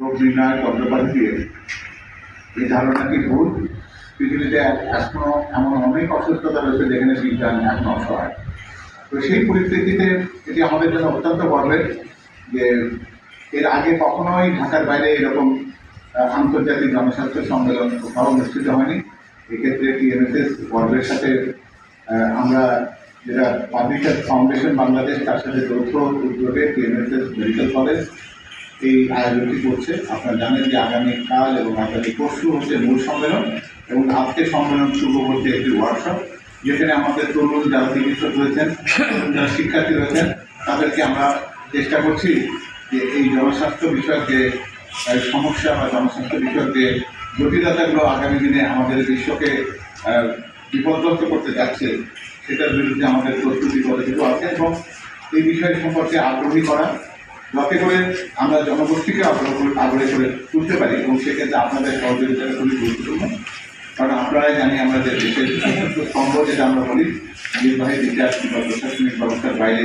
যন্ত্রপাতি দিয়ে এই ধারণাটি ভুল? পৃথিবীতে এখনও এমন অনেক অসুস্থতা রয়েছে যেখানে বিজ্ঞান এখন অসহায়। তো সেই পরিস্থিতিতে এটি আমাদের জন্য অত্যন্ত গর্বের যে এর আগে কখনোই ঢাকার বাইরে এরকম আন্তর্জাতিক জনস্বাস্থ্য সম্মেলন কোথাও অনুষ্ঠিত হয়নি। এক্ষেত্রে টিএমএসএস গর্বের সাথে আমরা যেটা পাবলিক হেলথ ফাউন্ডেশন বাংলাদেশ তার সাথে যৌথ উদ্যোগে টিএমএসএস মেডিকেল কলেজ এই আয়োজনটি করছে। আপনারা জানেন যে আগামীকাল এবং আগামী পরশু হচ্ছে মূল সম্মেলন এবং আজকে সম্মেলন হচ্ছে একটি ওয়ার্কশপ যেখানে আমাদের তরুণ যারা চিকিৎসক রয়েছেন যারা শিক্ষার্থী রয়েছেন, তাদেরকে আমরা চেষ্টা করছি যে এই জনস্বাস্থ্য বিষয়ক যে সমস্যা বা জনস্বাস্থ্য বিষয়ক যে জটিলতাগুলো আগামী দিনে আমাদের বিশ্বকে বিপর্যস্ত করতে যাচ্ছে, সেটার বিরুদ্ধে আমাদের প্রস্তুতি কতটুকু আছে এবং এই বিষয় সম্পর্কে আগ্রহী করা যাতে করে আমরা জনগোষ্ঠীকে আগ্রহ করে তুলতে পারি এবং সেক্ষেত্রে আপনাদের সহযোগিতাটা খুবই গুরুত্বপূর্ণ। কারণ আপনারাই জানি আমাদের দেশের স্তম্ভ যেটা আমরা বলি নির্বাহী কিংবা প্রশাসনিক ব্যবস্থার বাইরে,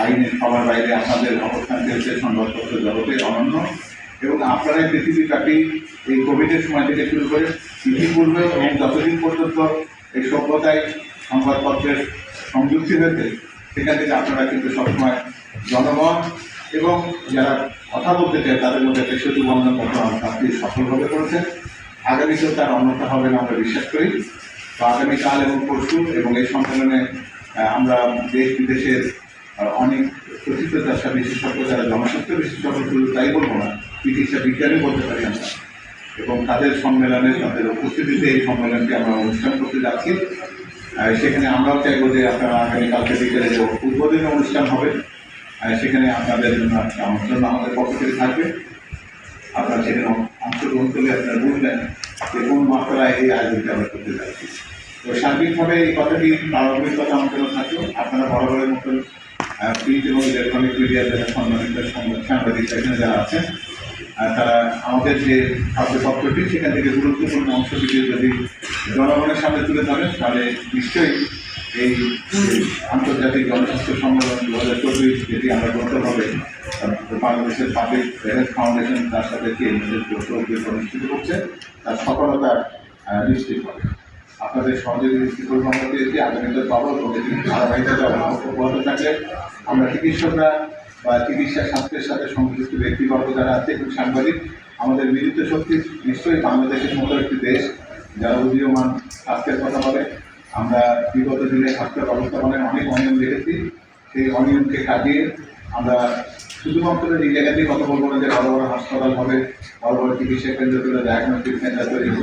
আইনের সবার বাইরে আপনাদের অবস্থানটি হচ্ছে সংবাদপত্র জগতে অনন্য। এবং আপনারাই পৃথিবীব্যাপী এই কোভিডের সময় থেকে শুরু করে ইতিপূর্বে এবং যতদিন পর্যন্ত এই সভ্যতায় সংবাদপত্রের সংযুক্তি হয়েছে, সেখান থেকে আপনারা কিন্তু সবসময় জনগণ এবং যারা কথা বলতে চায়, তাদের মধ্যে সেতু বন্ধন বর্তমান আপনি সফলভাবে করেছেন আগামীতেও তার অন্যতা হবে না, আমরা বিশ্বাস করি। তো আগামীকাল এবং পরশু এবং এই সম্মেলনে আমরা দেশ, বিদেশের অনেক কথিত চাষা বিশেষজ্ঞ, যারা জনস্বাস্থ্য বিশেষজ্ঞ শুধু তাই বলব না, চিকিৎসা বিজ্ঞানী বলতে পারি আমরা। এবং তাদের সম্মেলনে, তাদের উপস্থিতিতে এই সম্মেলনটি আমরা অনুষ্ঠান করতে যাচ্ছি। সেখানে আমরাও চাইব যে আপনারা আগামীকালকে বিকেলে উদ্বোধনী অনুষ্ঠান হবে সেখানে আপনাদের জন্য একটা আমন্ত্রণ আমাদের পক্ষ থেকে থাকবে। আপনারা সেখানে অংশগ্রহণ করলে আপনারা বুঝবেন যে কোন মাত্রায় এই আয়োজনটা আমরা করতে যাচ্ছি। তো সার্বিকভাবে এই কথাটি প্রারম্ভিক কথা জন্য থাকল। আপনারা বরাবরের মতন প্রিন্ট এবং ইলেকট্রনিক মিডিয়া যারা সম্মানিত সংবাদ সাংবাদিক এখানে যারা আছেন তারা আমাদের যে খাদ্যপত্রটি সেখান থেকে গুরুত্বপূর্ণ অংশটি যদি জনগণের সামনে তুলে ধরেন, তাহলে নিশ্চয়ই এই আন্তর্জাতিক জনস্বাস্থ্য সম্মেলন দু হাজার চব্বিশ যেটি আমরা করতে হবে বাংলাদেশের পাবলিক হেলথ ফাউন্ডেশন তার সাথে অনুষ্ঠিত করছে, তার সফলতা নিশ্চিত হবে। আপনাদের সহযোগী আমরা পেয়েছি, আগামীতে পাবো এটি ধারাবাহিকতা অব্যাহত থাকলে আমরা চিকিৎসকরা বা চিকিৎসা স্বাস্থ্যের সাথে সংশ্লিষ্ট ব্যক্তিবর্গ যারা আছে এবং সাংবাদিক, আমাদের মিলিত শক্তি নিশ্চয়ই বাংলাদেশের মতো একটি দেশ, যারা উদীয়মান স্বাস্থ্যের কথা বলে আমরা বিগত দিনে স্বাস্থ্য ব্যবস্থাপনায় অনেক অনিয়ম দেখেছি। সেই অনিয়মকে কাটিয়ে আমরা শুধুমাত্র এই জায়গাতেই কথা বলব না যে বড় বড় হাসপাতাল হবে, বড় বড় চিকিৎসা কেন্দ্র ডায়াগনস্টিক সেন্টার তৈরি